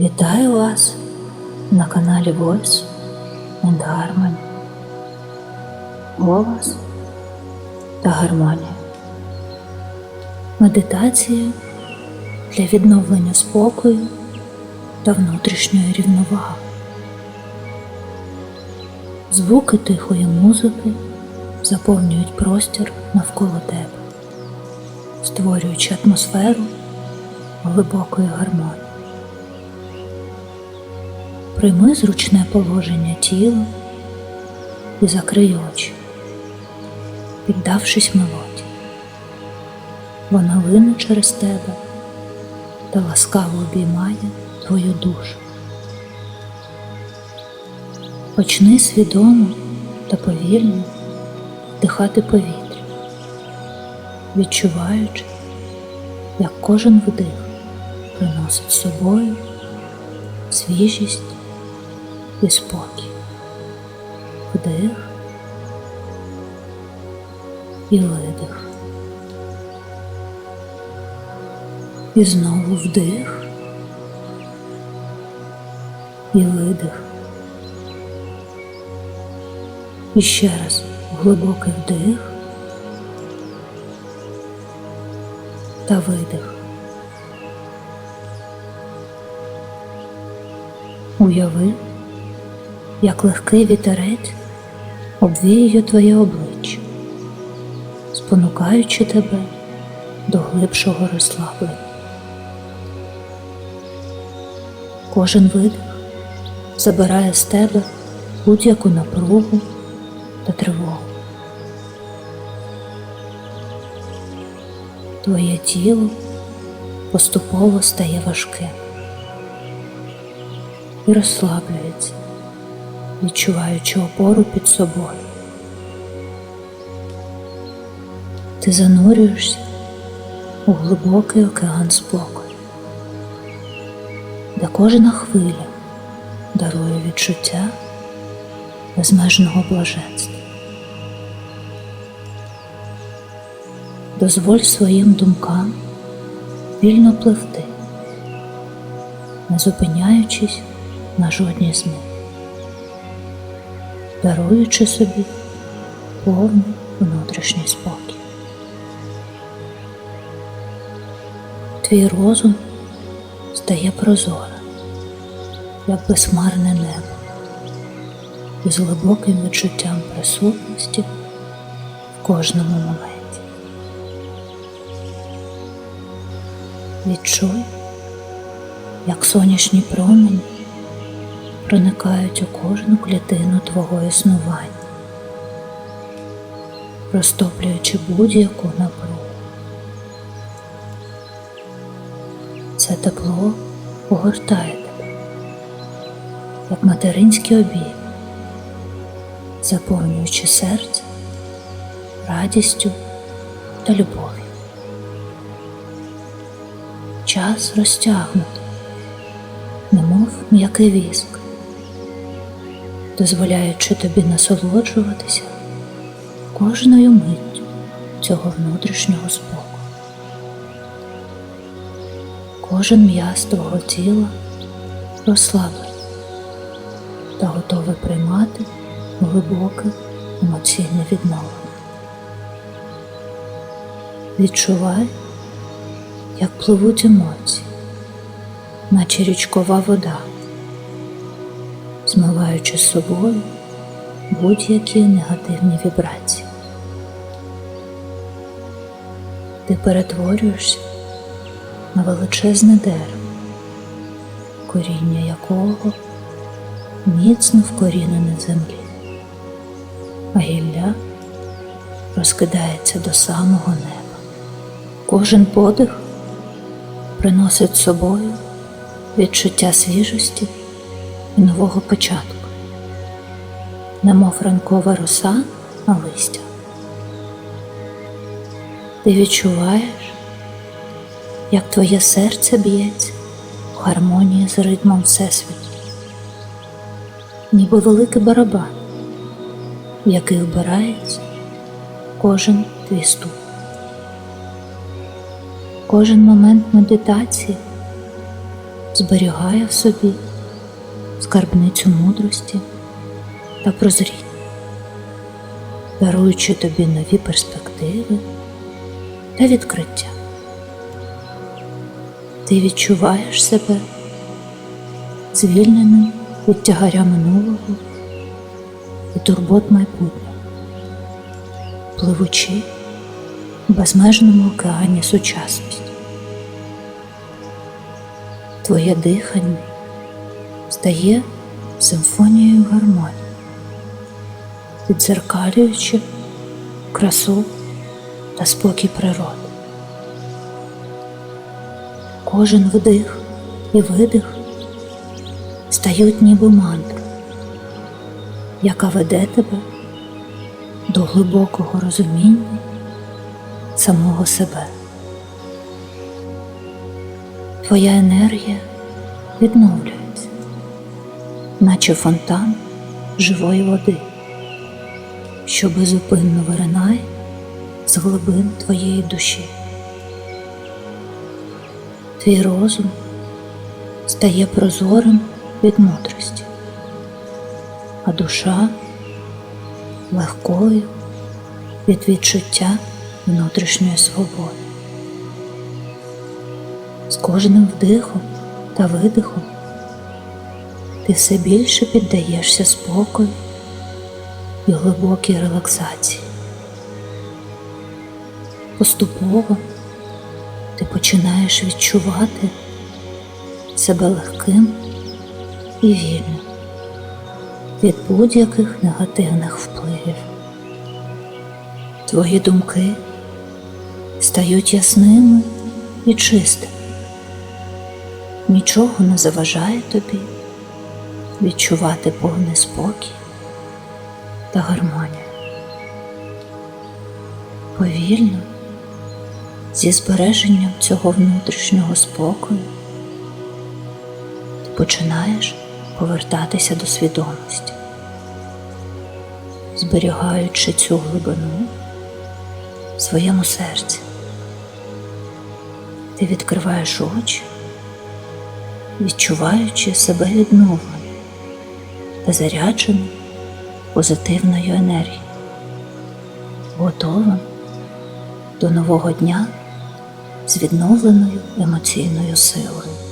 Вітаю вас на каналі Voice and Harmony. Голос та гармонія. Медитація для відновлення спокою та внутрішньої рівноваги. Звуки тихої музики заповнюють простір навколо тебе, створюючи атмосферу глибокої гармонії. Прийми зручне положення тіла і закрий очі, піддавшись мелодії. Вона лине через тебе та ласкаво обіймає твою душу. Почни свідомо та повільно вдихати повітря, відчуваючи, як кожен вдих приносить з собою свіжість і спокій. Вдих і видих. І знову вдих і видих. І ще раз глибокий вдих та видих. Уяви, як легкий вітерець обвіює твоє обличчя, спонукаючи тебе до глибшого розслаблення. Кожен видих забирає з тебе будь-яку напругу та тривогу. Твоє тіло поступово стає важким і розслаблюється, відчуваючи опору під собою. Ти занурюєшся у глибокий океан спокою, де кожна хвиля дарує відчуття безмежного блаженства. Дозволь своїм думкам вільно пливти, не зупиняючись на жодній з них, даруючи собі повний внутрішній спокій. Твій розум стає прозорим, як безхмарне небо, із глибоким відчуттям присутності в кожному моменті. Відчуй, як сонячні промені проникають у кожну клітину твого існування, розтоплюючи будь-яку напругу. Це тепло огортає тебе, як материнський обійм, заповнюючи серце радістю та любов'ю. Час розтягнути, немов м'який віск, дозволяючи тобі насолоджуватися кожною миттю цього внутрішнього спокою. Кожен м'яз твого тіла розслаблений та готовий приймати глибоке емоційне відновлення. Відчувай, як пливуть емоції, наче річкова вода, змиваючи з собою будь-які негативні вібрації. Ти перетворюєшся на величезне дерево, коріння якого міцно вкорінене в землі, а гілля розкидається до самого неба. Кожен подих приносить з собою відчуття свіжості і нового початку, немов ранкова роса на листях. Ти відчуваєш, як твоє серце б'ється в гармонії з ритмом Всесвіту, ніби великий барабан, в який вбирається кожен твій ступ. Кожен момент медитації зберігає в собі скарбницю мудрості та прозріння, даруючи тобі нові перспективи та відкриття. Ти відчуваєш себе звільненим від тягаря минулого і турбот майбутнього, пливучи в безмежному океані сучасності. Твоє дихання стає симфонією гармонії, відзеркалюючи красу та спокій природи. Кожен вдих і видих стають ніби мантрою, яка веде тебе до глибокого розуміння самого себе. Твоя енергія відновлюється, наче фонтан живої води, що безупинно виринає з глибин твоєї душі. Твій розум стає прозорим від мудрості, а душа легкою від відчуття внутрішньої свободи. З кожним вдихом та видихом ти все більше піддаєшся спокою і глибокій релаксації. Поступово ти починаєш відчувати себе легким і вільним від будь-яких негативних впливів. Твої думки стають ясними і чистими. Нічого не заважає тобі відчувати повний спокій та гармонію. Повільно, зі збереженням цього внутрішнього спокою, ти починаєш повертатися до свідомості, зберігаючи цю глибину в своєму серці. Ти відкриваєш очі, відчуваючи себе відновленим та зарядженим позитивною енергією, готовим до нового дня з відновленою емоційною силою.